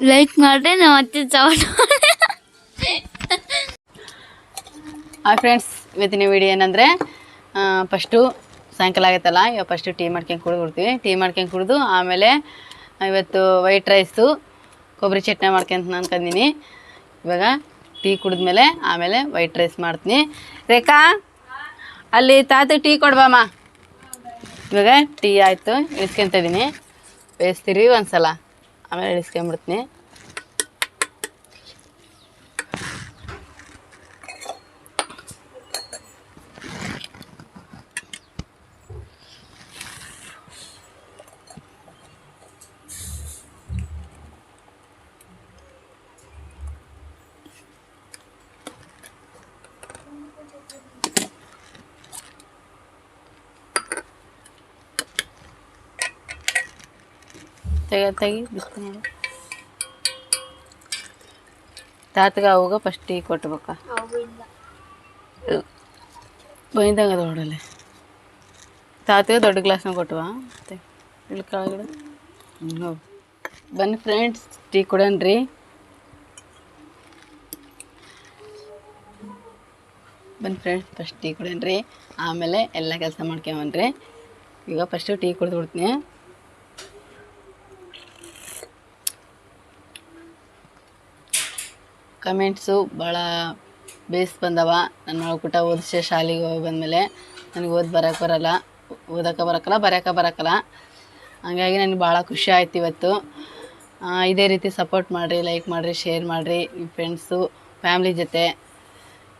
Like ಮಾಡ್ರೆ ನಾವು ಅತ್ತೆ ಹಾಯ್ ಫ್ರೆಂಡ್ಸ್, ಇವತ್ತಿನ ವಿಡಿಯೋ ಏನಂದರೆ ಫಸ್ಟು ಸಾಯಂಕಾಲ ಆಗೈತಲ್ಲ, ಇವಾಗ ಫಸ್ಟು ಟೀ ಮಾಡ್ಕೊಂಡು ಕುಡಿದು ಕೊಡ್ತೀವಿ ಟೀ ಮಾಡ್ಕೊಂಡು ಕುಡಿದು ಆಮೇಲೆ ಇವತ್ತು ವೈಟ್ ರೈಸು ಕೊಬ್ಬರಿ ಚಟ್ನಿ ಮಾಡ್ಕೊಂತ ಅನ್ಕೊಂಡಿನಿ ಇವಾಗ ಟೀ ಕುಡಿದ್ಮೇಲೆ ಆಮೇಲೆ ವೈಟ್ ರೈಸ್ ಮಾಡ್ತೀನಿ. ರೇಖಾ, ಅಲ್ಲಿ ತಾತ ಟೀ ಕೊಡ್ಬಮ್ಮ. ಇವಾಗ ಟೀ ಆಯಿತು, ಇಳಿಸ್ಕೊಂತ ಇದ್ದೀನಿ ಬೇಯಿಸ್ತೀರಿ ಒಂದ್ಸಲ. ಆಮೇಲೆ ಇಳಿಸ್ಕೊಂಬಿಡ್ತೀನಿ ತೆಗ ತೆಗಿ ಬಿಸ್ತೀನಿ ತಾತಗ ಅವಾಗ ಫಸ್ಟ್ ಟೀ ಕೊಟ್ಬೇಕ. ಬೈದಂಗ ಅದ ಹೊಡಲೆ ತಾತಗೆ ದೊಡ್ಡ ಗ್ಲಾಸ್ನ ಕೊಟ್ಟುವ ಮತ್ತೆ ಇಲ್ಲಿ ಕೆಳಗಡೆ. ಹ್ಞೂ ಬನ್ನಿ ಫ್ರೆಂಡ್ಸ್ ಟೀ ಕೊಡೋಣ್ರಿ ಬನ್ನಿ ಫ್ರೆಂಡ್ಸ್ ಫಸ್ಟ್ ಟೀ ಕುಡನ್ರಿ. ಆಮೇಲೆ ಎಲ್ಲ ಕೆಲಸ ಮಾಡ್ಕೊಂಬನ್ರಿ. ಈಗ ಫಸ್ಟು ಟೀ ಕುಡ್ದು ಬಿಡ್ತೀನಿ. ಕಮೆಂಟ್ಸು ಭಾಳ ಬೇಸ್ ಬಂದವ. ನನ್ನ ಒಳಕುಟ ಓದಿಸೆ ಶಾಲೆಗೆ ಹೋಗಿ ಬಂದಮೇಲೆ ನನಗೆ ಓದಿ ಬರೋಕೆ ಬರಲ್ಲ ಓದೋಕೆ ಬರೋಕ್ಕಲ್ಲ ಬರೆಯೋಕೆ ಬರೋಕ್ಕಲ್ಲ ಹಂಗಾಗಿ ನನಗೆ ಭಾಳ ಖುಷಿ ಆಯ್ತು ಇವತ್ತು. ಇದೇ ರೀತಿ ಸಪೋರ್ಟ್ ಮಾಡಿರಿ, ಲೈಕ್ ಮಾಡಿರಿ, ಶೇರ್ ಮಾಡಿರಿ ನಿಮ್ಮ ಫ್ರೆಂಡ್ಸು, ಫ್ಯಾಮ್ಲಿ ಜೊತೆ.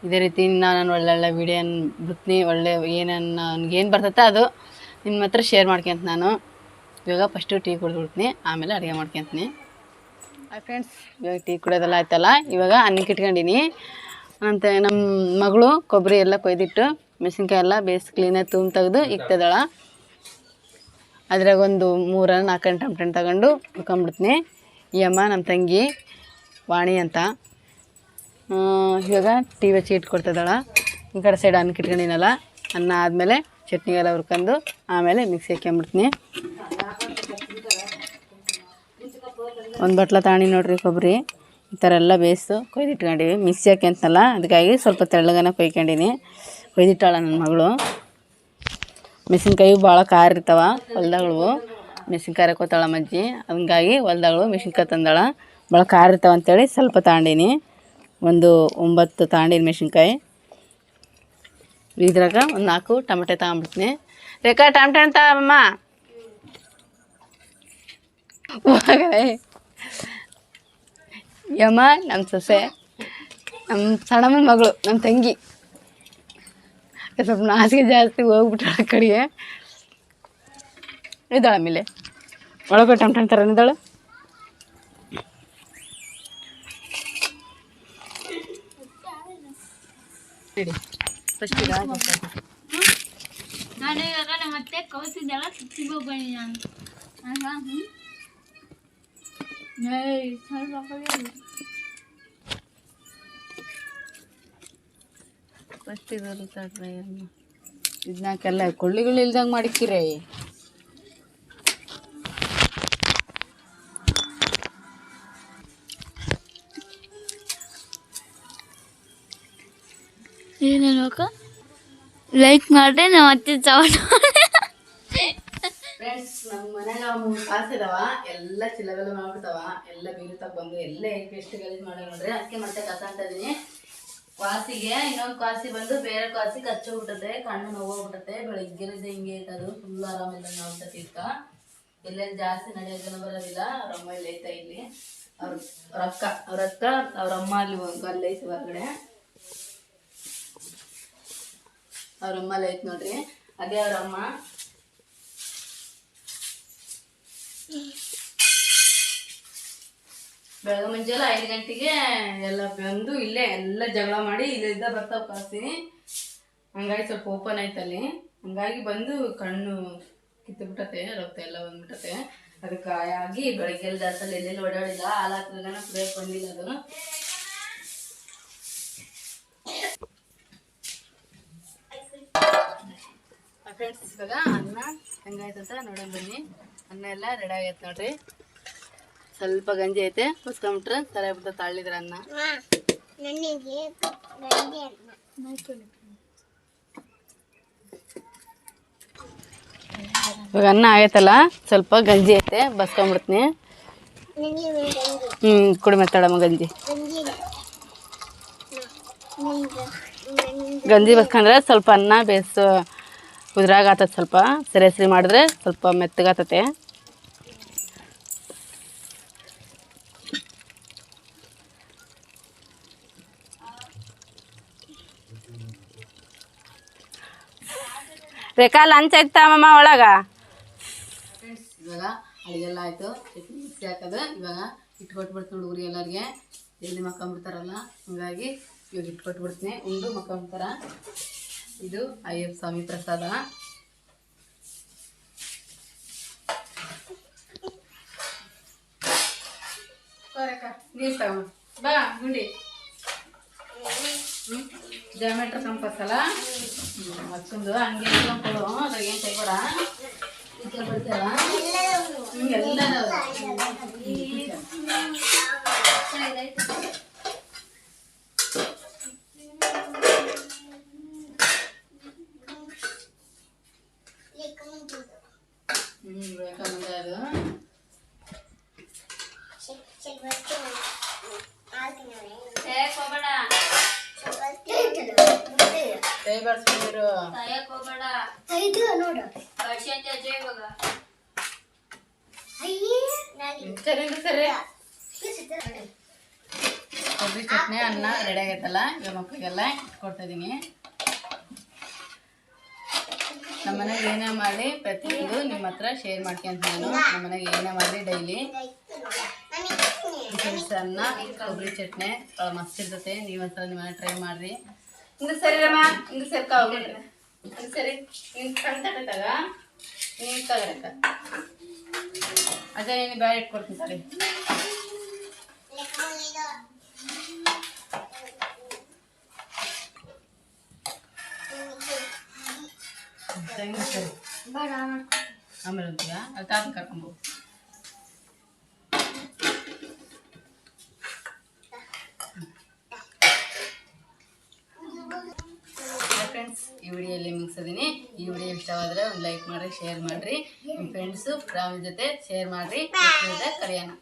ಇದೇ ರೀತಿ ಇನ್ನು ನಾನು ಒಳ್ಳೊಳ್ಳೆ ವಿಡಿಯೋನ ಬಿಡ್ತೀನಿ, ಒಳ್ಳೆ ಏನೇನು ನನಗೇನು ಬರ್ತೈತೆ ಅದು ನಿಮ್ಮ ಹತ್ರ ಶೇರ್ ಮಾಡ್ಕೊಂತ ನಾನು. ಇವಾಗ ಫಸ್ಟು ಟೀ ಕುಡಿದು ಬಿಡ್ತೀನಿ, ಆಮೇಲೆ ಅಡುಗೆ ಮಾಡ್ಕೊತೀನಿ. ಹಾಯ್ ಫ್ರೆಂಡ್ಸ್ ಇವಾಗ ಟೀ ಕುಡಿಯೋದೆಲ್ಲ ಆಯ್ತಲ್ಲ? ಇವಾಗ ಅನ್ನಕ್ಕೆ ಇಟ್ಕೊಂಡಿನಿ ಅಂತ ನಮ್ಮ ಮಗಳು ಕೊಬ್ಬರಿ ಎಲ್ಲ ಕೊಯ್ದಿಟ್ಟು ಮೆಣಸಿನ್ಕಾಯಿ ಎಲ್ಲ ಬೇಸ್ ಕ್ಲೀನಾಗಿ ತುಂಬ ತೆಗೆದು ಇಕ್ತದಳ ಅದ್ರಾಗ ಒಂದು ಮೂರ ನಾಲ್ಕು ಗಂಟೆ ಟಮಟನ್ ತಗೊಂಡು ಹುಡ್ಕೊಂಬಿಡ್ತೀನಿ ಈ ಅಮ್ಮ ನಮ್ಮ ತಂಗಿ, ವಾಣಿ ಅಂತ. ಇವಾಗ ಟೀ ಹಚ್ಚಿ ಇಟ್ಕೊಡ್ತದಳ ಈ ಕಡೆ ಸೈಡ್ ಅನ್ನಕ್ಕೆ ಇಟ್ಕೊಂಡಿನಲ್ಲ. ಅನ್ನ ಆದಮೇಲೆ ಚಟ್ನಿಗೆಲ್ಲ ಹುರ್ಕೊಂಡು ಆಮೇಲೆ ಮಿಕ್ಸಿ ಹಾಕ್ಕೊಂಬಿಡ್ತೀನಿ ಒಂದು ಬಟ್ಲ ತಾಣಿ ನೋಡ್ರಿ ಕೊಬ್ಬರಿ ಈ ಥರ ಎಲ್ಲ ಬೇಯಿಸು ಕೊಯ್ದಿಟ್ಕೊಂಡಿವಿ. ಮಿಕ್ಸಿ ಅಂತಲ್ಲ, ಅದಕ್ಕಾಗಿ ಸ್ವಲ್ಪ ತೆಳ್ಳಗನ ಕೊಯ್ಕೊಂಡಿನಿ. ಕೊಯ್ದಿಟ್ಟಾಳ ನನ್ನ ಮಗಳು. ಮೆಣಸಿನ್ಕಾಯಿ ಭಾಳ ಖಾರ ಇರ್ತಾವ, ಹೊಲ್ದಾಗಳು. ಮೆಣಸಿನ್ಕಾಯಿ ಹಾಕೋತಾಳ ಮಜ್ಜಿ ಹಂಗಾಗಿ ಹೊಲ್ದಾಗಳು ಮೆಣಸಿನ್ಕಾಯಿ ತಂದಾಳ. ಭಾಳ ಖಾರ ಇರ್ತಾವ ಅಂತೇಳಿ ಸ್ವಲ್ಪ ತಾಂಡೀನಿ. ಒಂದು ಒಂಬತ್ತು ತಾಂಡೀನಿ ಮೆಣಸಿನ್ಕಾಯಿ. ಇದ್ರಾಗ ಒಂದು ನಾಲ್ಕು ಟಮಟೆ ತಗೊಂಬಿಡ್ತೀನಿ. ರೇಖಾ ಟಮಟೆ ಅಂತ ಅಮ್ಮ. ಹೊರಗಡೆ ಯಮ್ಮ ನಮ್ಮ ಸೊಸೆ ನಮ್ಮ ಸಣ್ಣಮ್ಮನ ಮಗಳು ನಮ್ಮ ತಂಗಿ. ಸ್ವಲ್ಪ ನಾಚಿಕೆ ಜಾಸ್ತಿ ಹೋಗ್ಬಿಟ್ಟಾಳ ಆ ಕಡೆಗೆ. ಇದ್ದಾಳ ಆಮೇಲೆ. ಒಳಗೆ ಟಮ್ಟಮ್ ಥರ ಇದ್ದಾಳೆ. ಫಸ್ಟ್ ನಾನು ಇವಾಗ ನಮ್ಮ ಮತ್ತೆ ಕೌತಿದ್ದಲ್ಲ ಸುತ್ತಿಗೆ ಹೋಗ್ಬನ್ನಿ ನಾನು. ಅಲ್ವಾ ಹ್ಞೂ ಏಯ್ ಸ್ವಲ್ಪ ಹಾಕೊಳ್ಳಿ. ಫಸ್ಟ್ ಇರೋದು ತಡ್ರಿ ಅಮ್ಮ ಇದನ್ನಾಕೆಲ್ಲ ಕೊಳ್ಳಿಗಳು ಇಲ್ದಂಗೆ ಮಾಡಿಕ್ಕಿರೇ. ಏನು ಹೇಳ್ಬೇಕು ಲೈಕ್ ಮಾಡಿದ್ರೆ ನಾವು ಮತ್ತೆ ಸೌಂಡ್ ಫ್ರೆಂಡ್ಸ್ ನಮ್ಮ ಮನೆಯಾಗ ಮೂರು ಕಾಸು ಇದಾವ, ಎಲ್ಲ ಚಿಲ್ಲಗಲ್ಲ ಮಾಡ್ಬಿಡ್ತಾವ, ಎಲ್ಲ ಬೀರು ಬಂದು ಎಲ್ಲ ಎಷ್ಟು ಗಲೀಜು ಮಾಡಿ ನೋಡ್ರಿ ಅದಕ್ಕೆ ಮತ್ತೆ ಕಸ ಅಂತ ಇದೀನಿ. ಕ್ವಾಸಿಗೆ ಇನ್ನೊಂದು ಕ್ವಾಸಿ ಬಂದು ಬೇರೆ ಕ್ವಾಸಿ ಕಚ್ಚೋಗ್ಬಿಟ್ಟತೆ ಕಣ್ಣು ನೋವೋಗ್ಬಿಟ್ಟತೆ ಬೆಳಿಗ್ಗೆರಿದ್ದೆ ಹಿಂಗೆ ಐತದು ಫುಲ್ ಆರಾಮಿಲ್ಲ ನೋಡ್ತ ಇಕ್ಕ ಎಲ್ಲೆಲ್ಲಿ ಜಾಸ್ತಿ ನಡೆಯೋದನ್ನ ಬರೋದಿಲ್ಲ ಅವ್ರಮ್ಮ ಇಲ್ಲಿ ಐತ ಇಲ್ಲಿ ಅವ್ರ ಅಕ್ಕ ಅವ್ರ ಅಕ್ಕ, ಅವ್ರ ಅಮ್ಮ ಅಲ್ಲಿ ಅಲ್ಲಿ ಐತಿ ಹೊರಗಡೆ. ಅವ್ರಮ್ಮ ಅಲ್ಲಿ ಐತ್ ನೋಡ್ರಿ. ಅದೇ ಅವ್ರ ಬೆಳಗ್ಗೆ ಮುಂಜಾನೆ ಐದು ಗಂಟೆಗೆ ಎಲ್ಲ ಬಂದು ಇಲ್ಲೇ ಎಲ್ಲ ಜಗಳ ಮಾಡಿ ಇಲ್ಲಿದ್ದ ಬರ್ತಾವೆ ಕಾಸಿ ಹಂಗಾಗಿ ಸ್ವಲ್ಪ ಓಪನ್ ಅಲ್ಲಿ ಹಂಗಾಗಿ ಬಂದು ಕಣ್ಣು ಕಿತ್ತು ಬಿಟ್ಟತೆ ರಕ್ತ ಎಲ್ಲ ಬಂದ್ಬಿಟ್ಟತೆ. ಅದಕ್ಕೆ ಆಗಿ ಬೆಳಗ್ಗೆ ಎಲ್ಲ ದಾಸಲ್ಲಿ ಎಲ್ಲೆಲ್ಲಿ ಓಡಾಡಿಲ್ಲ. ಹಾಲು ಕುಡಿಯೋಕೆ ಬಂದಿಲ್ಲ ಅದು ಫ್ರೆಂಡ್ಸ್ ಇವಾಗ ಅನ್ನ ಹೆಂಗಾಯ್ತು ಅಂತ ನೋಡೋಣ ಬನ್ನಿ. ಅನ್ನ ಎಲ್ಲ ರೆಡಿ ಆಗೈತೆ ನೋಡ್ರಿ. ಸ್ವಲ್ಪ ಗಂಜಿ ಐತೆ ಕುಸ್ಕೊಂಬಿಟ್ರೆ ತಲೆ ಬಿಟ್ಟು ತಳ್ಳಿದ್ರ ಅನ್ನ. ಇವಾಗ ಅನ್ನ ಆಗೈತಲ್ಲ ಸ್ವಲ್ಪ ಗಂಜಿ ಐತೆ ಬಸ್ಕೊಂಬಿಡ್ತೀನಿ. ಹ್ಮ್ ಗಂಜಿ. ಹ್ಞೂ ಕುಡಿ ಮಾತಾಡಮ್ಮ ಗಂಜಿ. ಗಂಜಿ ಬಸ್ಕೊಂಡ್ರೆ ಸ್ವಲ್ಪ ಅನ್ನ ಬೇಯಿಸು. ಉದ್ರಾಗ ಆತದ ಸ್ವಲ್ಪ. ಸರಿ ಸರಿ ಮಾಡಿದ್ರೆ ಸ್ವಲ್ಪ ಮೆತ್ತಗಾತತೆ. ರೇಖಾ ಲಂಚ್ ಆಯ್ತಾ ಮಮ್ಮ ಒಳಗ? ಇವಾಗ ಅಡಿಗೆಲ್ಲ ಆಯಿತು. ಮಿಕ್ಸಿ ಹಾಕೋದು ಇವಾಗ ಇಟ್ಕೊಟ್ಬಿಡ್ತೀನಿ ಹುಡುಗರು ಎಲ್ಲರಿಗೆ. ಎಲ್ಲಿ ಮಕ್ಕೊಂಬಿಡ್ತಾರಲ್ಲ ಹಂಗಾಗಿ ಇವಾಗ ಇಟ್ಕೊಟ್ಬಿಡ್ತೀನಿ ಉಂಡು ಮಕ್ಕೊಂಬಿಡ್ತಾರ ಇದು ಅಯ್ಯಪ್ಪ ಸ್ವಾಮಿ ಪ್ರಸಾದ. ನೀರು ತಗೊಂಡು ಬಾ, ಗುಂಡಿ. ಜಾಮೆಟ್ರ್ ಕಂಪಸ್ ಅಲ್ಲ ಮತ್ತೊಂದು ಹಂಗೆ ಕೊಡು ಅದ್ರಾಗ ಏನು ತೆಗಿಬೇಡ ಟೀಚರ್ ಬರ್ತಾರ ಹ್ಞೂ ಎಲ್ಲ ಹ್ಞೂ ಬೇಕಂದ್ರೆ ಅದು ತಯಕ್ ಹೋಗ್ಬೇಡ ಹೋಗ್ಬೇಡ. ನೋಡು. ಇವಾಗ. ಅಯ್ಯೇ ನಾನು ಸರಿ. ಸರಿ ಕೊಬ್ಬರಿ ಚಟ್ನಿ ಅನ್ನ ರೆಡಿ ಆಗೈತಲ್ಲ ಇವಾಗ ಮಕ್ಕಳಿಗೆಲ್ಲ ಕೊಡ್ತಿದ್ದೀನಿ ನಮ್ಮ ಮನೆಗೆ ಏನೇ ಮಾಡಿ ಪ್ರತಿಯೊಂದು ನಿಮ್ಮ ಹತ್ರ ಶೇರ್ ಮಾಡ್ಕೊಂತ ನಾನು. ನಮ್ಮ ಮನೆಗೆ ಏನೇ ಮಾಡಿ ಡೈಲಿ ಅನ್ನ ಕೊಬ್ಬರಿ ಚಟ್ನಿ ಮಸ್ತ್ ಇರ್ತೈತೆ ನೀವು ಹತ್ರ ನಿಮ್ಮ ಟ್ರೈ ಮಾಡ್ರಿ. ಹಿಂಗೆ ಸರಿ ರಮ್ಮ ಹಿಂಗೆ ಸರಿ ಹೋಗ್ಬಿಡ್ರಿ ಹಿಂಗೆ ಸರಿ ಹಿಂಗೆ ಕಣ್ ತಗ ಹಿಂಗೆ ತಗರಕ್ಕ ಅದೇ ನೀನು ಬ್ಯಾಗ್ ಇಟ್ಕೊಡ್ತೀನಿ ಸರಿ ಹಿಂಗೆ ಸರಿ ಆಮೇಲೆ ಅಂತೀಯಾ ವಿಡಿಯೋ ಇಲ್ಲಿ ಫ್ರೆಂಡ್ಸ್ ಈ ಈ ವಿಡಿಯೋ ಇಷ್ಟವಾದರೆ ಒಂದು ಲೈಕ್ ಮಾಡಿರಿ, ಶೇರ್ ಮಾಡಿರಿ. ನಿಮ್ಮ ಫ್ರೆಂಡ್ಸು ಫ್ಯಾಮಿಲಿ ಜೊತೆ ಶೇರ್ ಮಾಡಿರಿ. ಕಲಿಯೋಣ